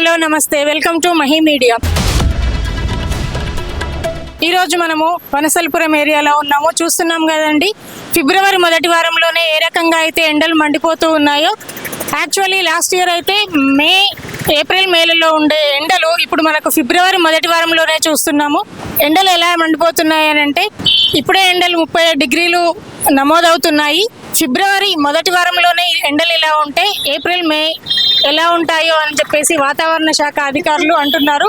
Hello నమస్తే. Welcome to Mahi media. ఈరోజు మనము వనసల్పురం ఏరియాలో ఉన్నాము. చూస్తున్నాం కదండి ఫిబ్రవరి మొదటి వారంలోనే ఏ రకంగా అయితే ఎండలు మండిపోతూ ఉన్నాయో యాక్చువల్లీ లాస్ట్ ఇయర్ అయితే మే ఏప్రిల్ మేలలో ఉండే ఎండలు ఇప్పుడు మనకు ఫిబ్రవరి మొదటి వారంలోనే చూస్తున్నాము. ఎండలు ఎలా మండిపోతున్నాయి అని అంటే ఇప్పుడే ఎండలు ముప్పై డిగ్రీలు నమోదవుతున్నాయి. ఫిబ్రవరి మొదటి వారంలోనే ఎండలు ఇలా ఉంటే ఏప్రిల్ మే ఎలా ఉంటాయో అని చెప్పేసి వాతావరణ శాఖ అధికారులు అంటున్నారు.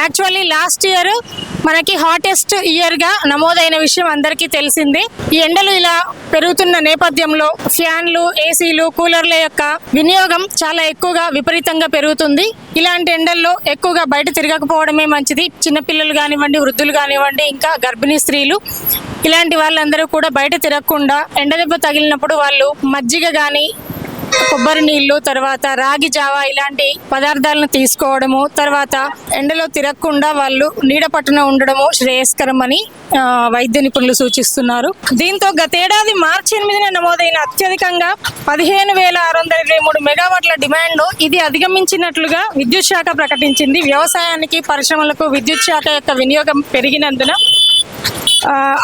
యాక్చువల్లీ లాస్ట్ ఇయర్ మనకి హాటెస్ట్ ఇయర్గా నమోదైన విషయం అందరికీ తెలిసిందే. ఈ ఎండలు ఇలా పెరుగుతున్న నేపథ్యంలో ఫ్యాన్లు ఏసీలు కూలర్ల యొక్క వినియోగం చాలా ఎక్కువగా విపరీతంగా పెరుగుతుంది. ఇలాంటి ఎండల్లో ఎక్కువగా బయట తిరగకపోవడమే మంచిది. చిన్నపిల్లలు కానివ్వండి వృద్ధులు కానివ్వండి ఇంకా గర్భిణీ స్త్రీలు ఇలాంటి వాళ్ళందరూ కూడా బయట తిరగకుండా ఎండదెబ్బ తగిలినప్పుడు వాళ్ళు మజ్జిగ కానీ కొబ్బరి నీళ్ళు తర్వాత రాగి జావా ఇలాంటి పదార్థాలను తీసుకోవడము తర్వాత ఎండలో తిరగకుండా వాళ్ళు నీడ పట్టున ఉండడము శ్రేయస్కరం అని వైద్య నిపుణులు సూచిస్తున్నారు. దీంతో గతేడాది మార్చి ఎనిమిదిన నమోదైన అత్యధికంగా పదిహేను వేల ఆరు వందల ఇరవై మూడు మెగావాట్ల డిమాండ్ ఇది అధిగమించినట్లుగా విద్యుత్ శాఖ ప్రకటించింది. వ్యవసాయానికి పరిశ్రమలకు విద్యుత్ శాఖ యొక్క వినియోగం పెరిగినందున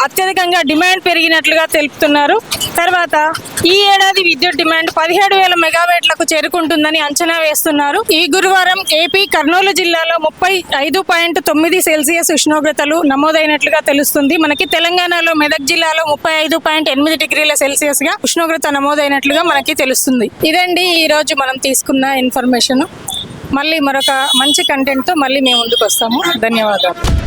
అత్యధికంగా డిమాండ్ పెరిగినట్లుగా తెలుపుతున్నారు. తర్వాత ఈ ఏడాది విద్యుత్ డిమాండ్ పదిహేడు వేల మెగావేట్లకు చేరుకుంటుందని అంచనా వేస్తున్నారు. ఈ గురువారం ఏపీ కర్నూలు జిల్లాలో ముప్పై ఐదు పాయింట్ తొమ్మిది సెల్సియస్ ఉష్ణోగ్రతలు నమోదైనట్లుగా తెలుస్తుంది. మనకి తెలంగాణలో మెదక్ జిల్లాలో ముప్పై ఐదు పాయింట్ ఎనిమిది డిగ్రీల సెల్సియస్గా ఉష్ణోగ్రత నమోదైనట్లుగా మనకి తెలుస్తుంది. ఇదండి ఈ రోజు మనం తీసుకున్న ఇన్ఫర్మేషన్. మళ్ళీ మరొక మంచి కంటెంట్తో మళ్ళీ మేము ముందుకు వస్తాము. ధన్యవాదాలు.